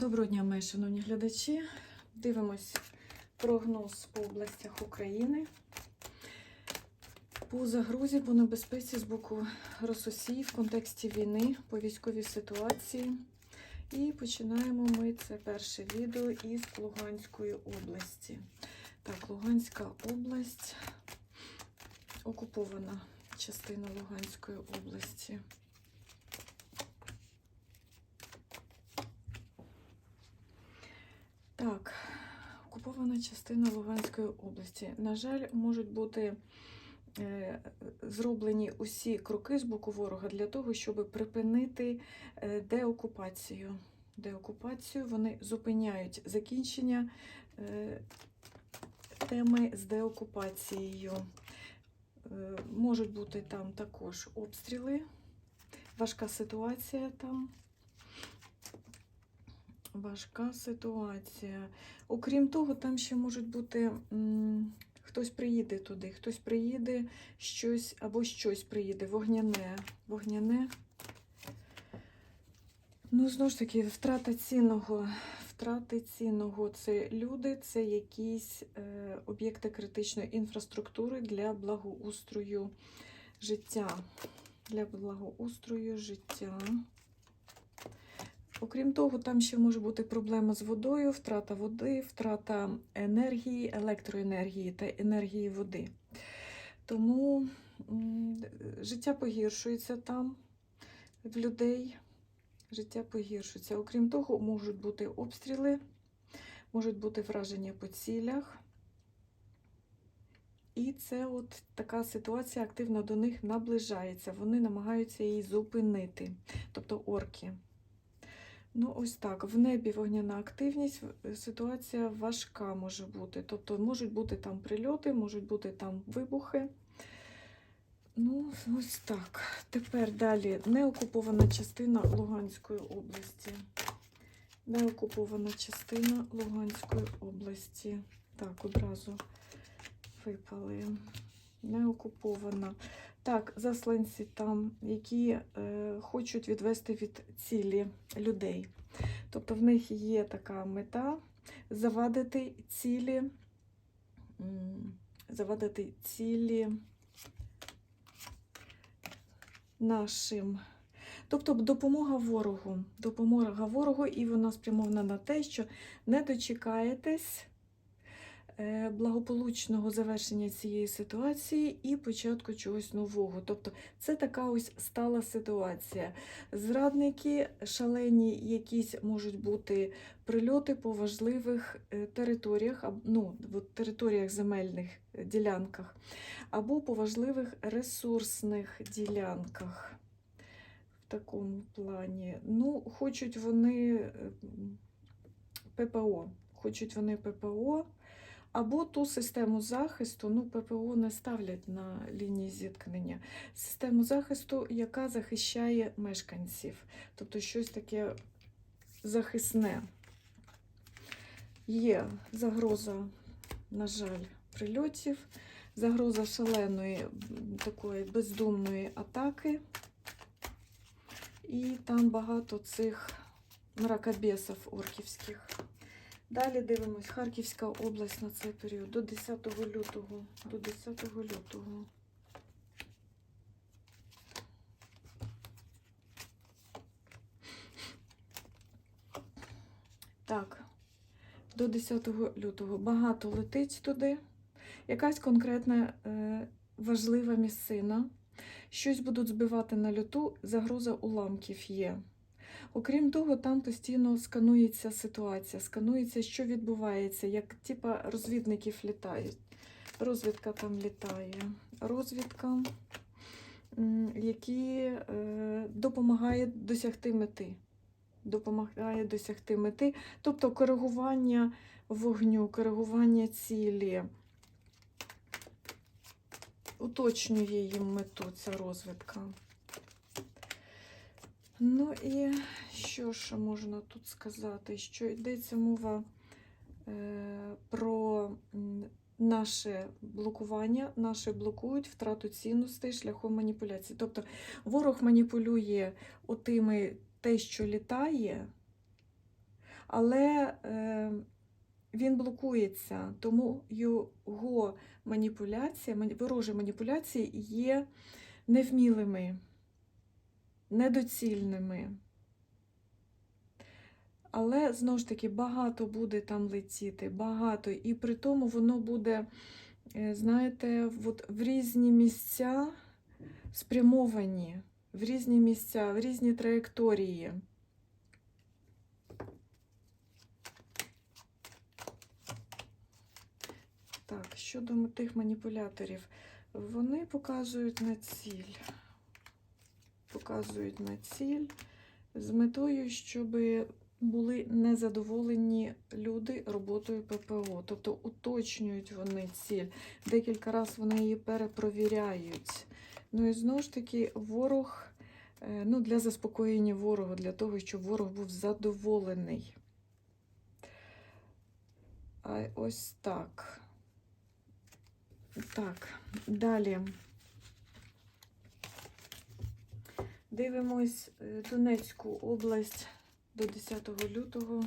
Доброго дня, мої шановні глядачі. Дивимось прогноз по областях України. По загрозі, по небезпеці з боку Рососії в контексті війни, по військовій ситуації. І починаємо ми це перше відео із Луганської області. Так, Луганська область, окупована частина Луганської області. Так, окупована частина Луганської області. На жаль, можуть бути е, зроблені усі кроки з боку ворога для того, щоб припинити е, деокупацію. Деокупацію вони зупиняють закінчення е, теми з деокупацією. Можуть бути там також обстріли, важка ситуація там. Важка ситуація. Окрім того, там ще можуть бути хтось приїде туди, хтось приїде, щось або щось приїде, вогняне. Вогняне. Ну, знову ж таки, втрата цінного. Втрати цінного це люди, це якісь е, об'єкти критичної інфраструктури для благоустрою життя. Для благоустрою життя. Окрім того, там ще може бути проблема з водою, втрата води, втрата енергії, електроенергії та енергії води. Тому життя погіршується там в людей. Життя погіршується. Окрім того, можуть бути обстріли, можуть бути враження по цілях. І це от така ситуація активно до них наближається. Вони намагаються її зупинити, тобто орки. Ну, ось так. В небі вогняна активність, ситуація важка може бути. Тобто можуть бути там прильоти, можуть бути там вибухи. Ну, ось так. Тепер далі неокупована частина Луганської області. Неокупована частина Луганської області. Так, одразу випали. Неокупована. Так, засланці там, які е, хочуть відвести від цілі людей. Тобто в них є така мета завадити цілі, завадити цілі нашим. Тобто допомога ворогу. Допомога ворогу, і вона спрямована на те, що не дочекаєтесь благополучного завершення цієї ситуації і початку чогось нового. Тобто це така ось стала ситуація. Зрадники шалені, якісь можуть бути прильоти по важливих е, територіях, ну, територіях земельних е, ділянках, або по важливих ресурсних ділянках. В такому плані. Ну, хочуть вони е, ППО. Хочуть вони ППО. Або ту систему захисту, ну, ППО не ставлять на лінії зіткнення. Систему захисту, яка захищає мешканців. Тобто щось таке захисне. Є загроза, на жаль, прильотів, загроза шаленої такої бездумної атаки. І там багато цих мракобесів орківських. Далі дивимось Харківська область на цей період до 10 лютого. До 10 лютого. Так, до 10 лютого багато летить туди. Якась конкретна е, важлива місцина. Щось будуть збивати на льоту, загроза уламків є. Окрім того, там постійно сканується ситуація, сканується, що відбувається, як типа розвідників літають. Розвідка там літає. Розвідка, які е, допомагає досягти мети. Допомагає досягти мети, тобто коригування вогню, коригування цілі. Уточнює їм мету ця розвідка. Ну і що ж можна тут сказати? Що йдеться мова е, про наше блокування, наше блокують втрату цінностей шляхом маніпуляції. Тобто ворог маніпулює отими те, що літає, але е, він блокується, тому його маніпуляція, мані- ворожі маніпуляції є невмілими, недоцільними. Але знову ж таки багато буде там летіти, багато, і при тому воно буде, е, знаєте, от в різні місця спрямовані, в різні місця, в різні траєкторії. Так, щодо тих маніпуляторів, вони показують на ціль. Показують на ціль з метою, щоб були незадоволені люди роботою ППО. Тобто уточнюють вони ціль. Декілька разів вони її перепровіряють. Ну і знову ж таки, ворог, е, ну, для заспокоєння ворогу, для того, щоб ворог був задоволений. А ось так. Так, далі. Дивимось е, Донецьку область до 10 лютого.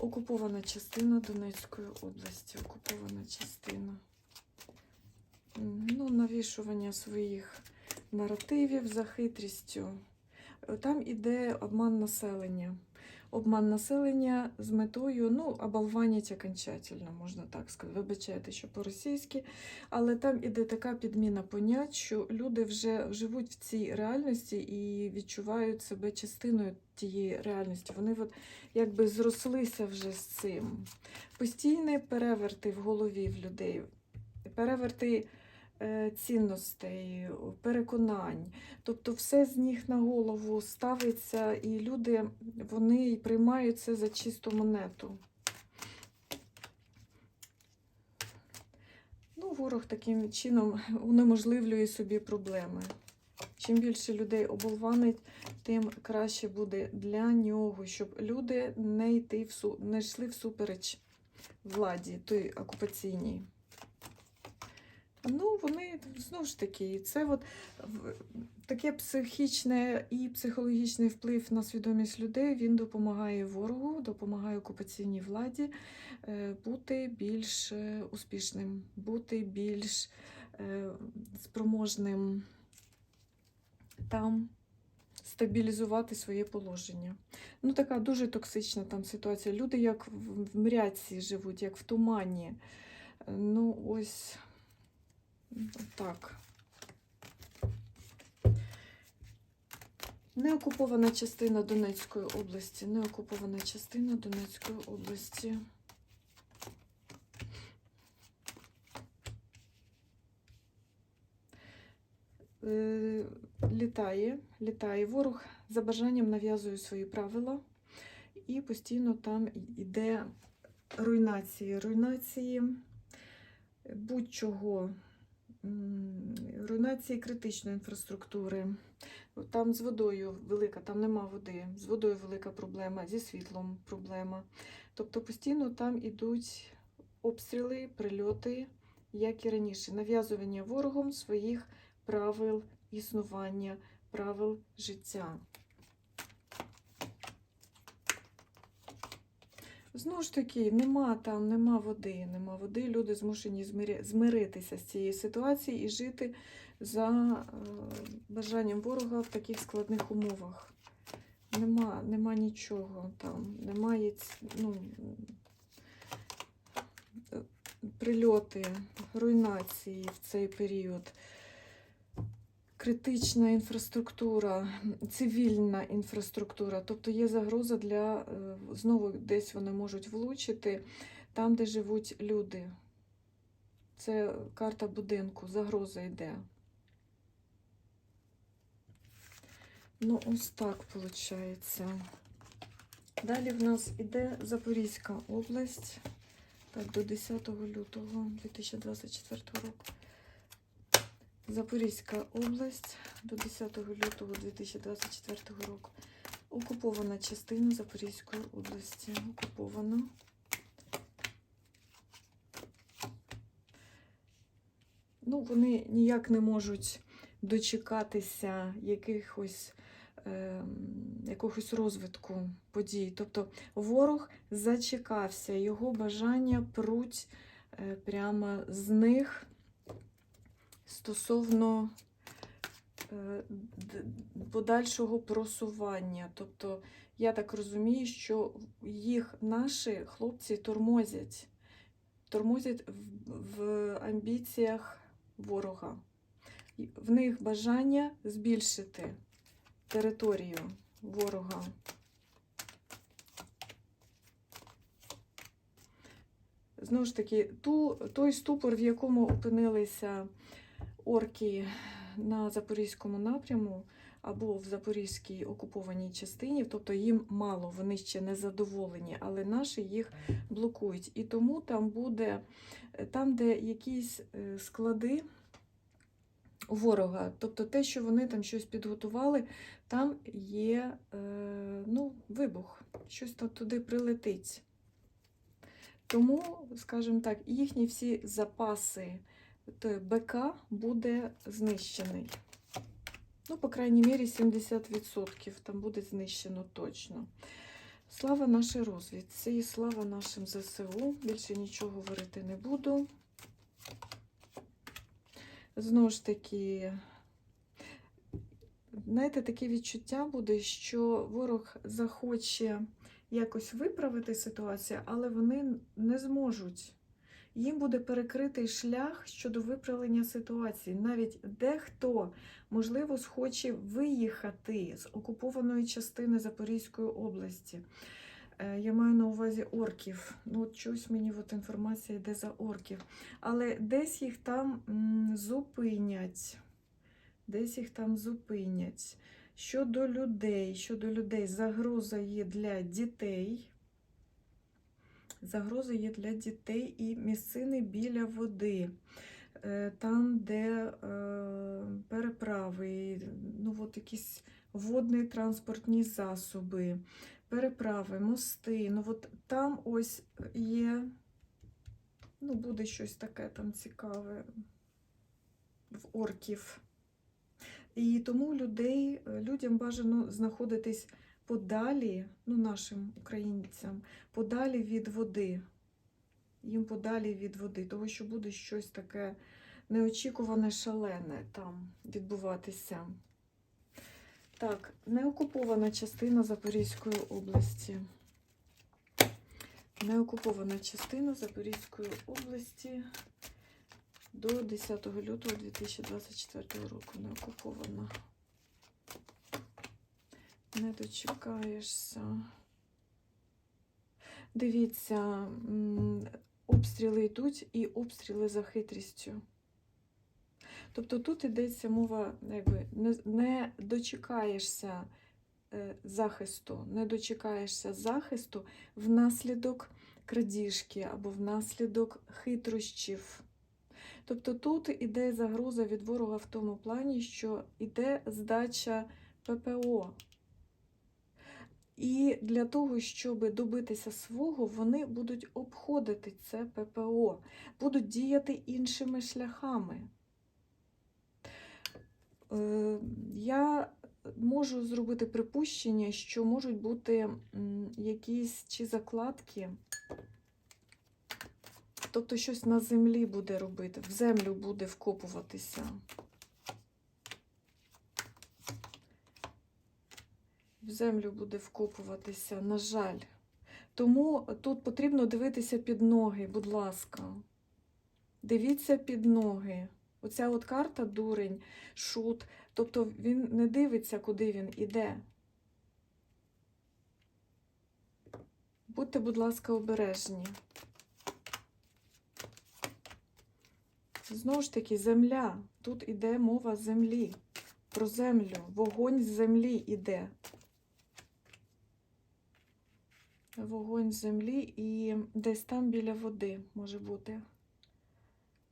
Окупована частина Донецької області. Окупована частина. Ну, навішування своїх наративів за хитрістю. Там іде обман населення. Обман населення з метою, ну, оболванять окончательно, можна так сказати. Вибачайте, що по-російськи, але там іде така підміна понять, що люди вже живуть в цій реальності і відчувають себе частиною тієї реальності. Вони от якби зрослися вже з цим. Постійні переверти в голові в людей, переверти цінностей, переконань. Тобто все з них на голову ставиться, і люди вони приймають це за чисту монету. Ну, ворог таким чином унеможливлює собі проблеми. Чим більше людей оболванить, тим краще буде для нього, щоб люди не йти в не йшли всупереч владі, той окупаційній. Ну, вони знову ж таки, це от таке психічне і психологічний вплив на свідомість людей він допомагає ворогу, допомагає окупаційній владі е, бути більш е, успішним, бути більш е, спроможним там стабілізувати своє положення. Ну, така дуже токсична там ситуація. Люди як в мряці живуть, як в тумані. Ну, ось так. Неокупована частина Донецької області. Неокупована частина Донецької області. Е, Літає, літає. Ворог за бажанням нав'язує свої правила, і постійно там йде руйнації. Руйнації будь-чого, руйнації критичної інфраструктури. Там з водою велика, там нема води, з водою велика проблема, зі світлом проблема. Тобто постійно там ідуть обстріли, прильоти, як і раніше, нав'язування ворогом своїх правил існування, правил життя. Знову ж таки, нема там, нема води, нема води. Люди змушені змиритися з цією ситуацією і жити за е, бажанням ворога в таких складних умовах. Нема, нема нічого там, немає ну, прильоти, руйнації в цей період. Критична інфраструктура, цивільна інфраструктура, тобто є загроза для е, знову десь вони можуть влучити там, де живуть люди. Це карта будинку, загроза йде. Ну, ось так виходить. Далі в нас іде Запорізька область. Так, до 10 лютого 2024 року. Запорізька область до 10 лютого 2024 року. Окупована частина Запорізької області. Окупована. Ну, вони ніяк не можуть дочекатися якихось ем, якогось розвитку подій. Тобто ворог зачекався, його бажання пруть е, прямо з них стосовно е, подальшого просування. Тобто, я так розумію, що їх наші хлопці тормозять, тормозять в, амбіціях ворога. В них бажання збільшити територію ворога. Знову ж таки, ту, той ступор, в якому опинилися орки на Запорізькому напряму або в Запорізькій окупованій частині, тобто їм мало, вони ще не задоволені, але наші їх блокують. І тому там буде, там, де якісь е, склади ворога, тобто те, що вони там щось підготували, там є е, ну, вибух, щось там туди прилетить. Тому, скажімо так, їхні всі запаси БК буде знищений. Ну, по крайній мірі, 70% там буде знищено точно. Слава нашій розвідці і слава нашим ЗСУ. Більше нічого говорити не буду. Знову ж таки, знаєте, таке відчуття буде, що ворог захоче якось виправити ситуацію, але вони не зможуть. Їм буде перекритий шлях щодо виправлення ситуації. Навіть дехто, можливо, схоче виїхати з окупованої частини Запорізької області. Е, Я маю на увазі орків. Ну, от чогось мені от інформація йде за орків. Але десь їх там зупинять. Десь їх там зупинять. Щодо людей, щодо людей, загроза є для дітей. Загроза є для дітей і місцини біля води, Е, там, де е, переправи, ну, от якісь водні транспортні засоби, переправи, мости. Ну, от там ось є, ну, буде щось таке там цікаве в орків. І тому людей, людям бажано знаходитись подалі, ну, нашим українцям, подалі від води. Їм подалі від води, того що буде щось таке неочікуване, шалене там відбуватися. Так, неокупована частина Запорізької області. Неокупована частина Запорізької області до 10 лютого 2024 року. Неокупована. Не дочекаєшся. Дивіться, обстріли йдуть і обстріли за хитрістю. Тобто тут йдеться мова, якби не, дочекаєшся е, захисту, не дочекаєшся захисту внаслідок крадіжки або внаслідок хитрощів. Тобто тут іде загроза від ворога в тому плані, що йде здача ППО. І для того, щоб добитися свого, вони будуть обходити це ППО, будуть діяти іншими шляхами. Е, Я можу зробити припущення, що можуть бути якісь чи закладки, тобто щось на землі буде робити, в землю буде вкопуватися. В землю буде вкопуватися, на жаль. Тому тут потрібно дивитися під ноги, будь ласка. Дивіться під ноги. Оця от карта дурень, шут. Тобто він не дивиться, куди він іде. Будьте, будь ласка, обережні. Знову ж таки, земля. Тут іде мова землі. Про землю. Вогонь з землі іде. Вогонь землі і десь там біля води може бути.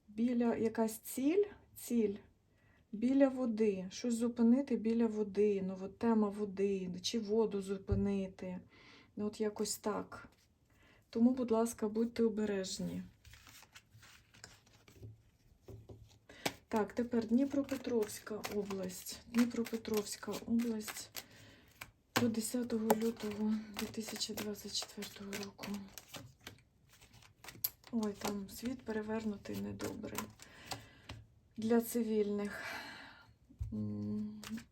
Біля якась ціль, ціль біля води. Щось зупинити біля води. Ну, от тема води, чи воду зупинити. Ну, от якось так. Тому, будь ласка, будьте обережні. Так, тепер Дніпропетровська область. Дніпропетровська область. До 10 лютого 2024 року. Ой, там світ перевернутий недобре. Для цивільних.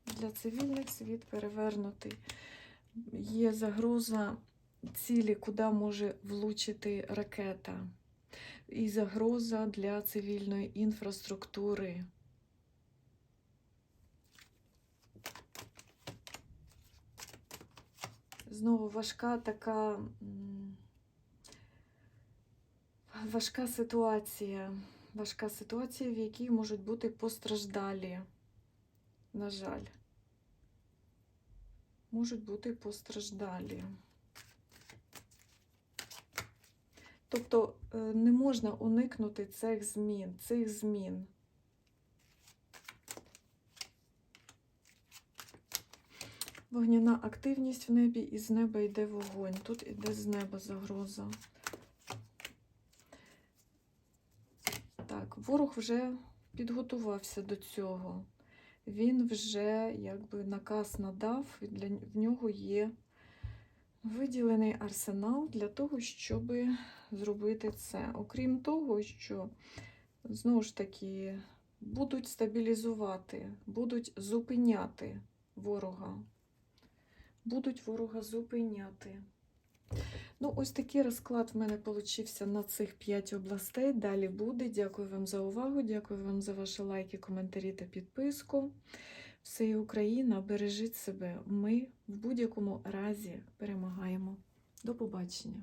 Для цивільних світ перевернутий. Є загроза цілі, куди може влучити ракета. І загроза для цивільної інфраструктури. Знову важка така важка ситуація. Важка ситуація, в якій можуть бути постраждалі. На жаль, можуть бути постраждалі. Тобто е, не можна уникнути цих змін, цих змін. Вогняна активність в небі, і з неба йде вогонь. Тут іде з неба загроза. Так, ворог вже підготувався до цього. Він вже якби наказ надав, і для в нього є виділений арсенал для того, щоб зробити це. Окрім того, що знову ж таки будуть стабілізувати, будуть зупиняти ворога. Будуть ворога зупиняти. Ну, ось такий розклад в мене получився на цих 5 областей. Далі буде. Дякую вам за увагу. Дякую вам за ваші лайки, коментарі та підписку. Все Україна, бережіть себе. Ми в будь-якому разі перемагаємо. До побачення!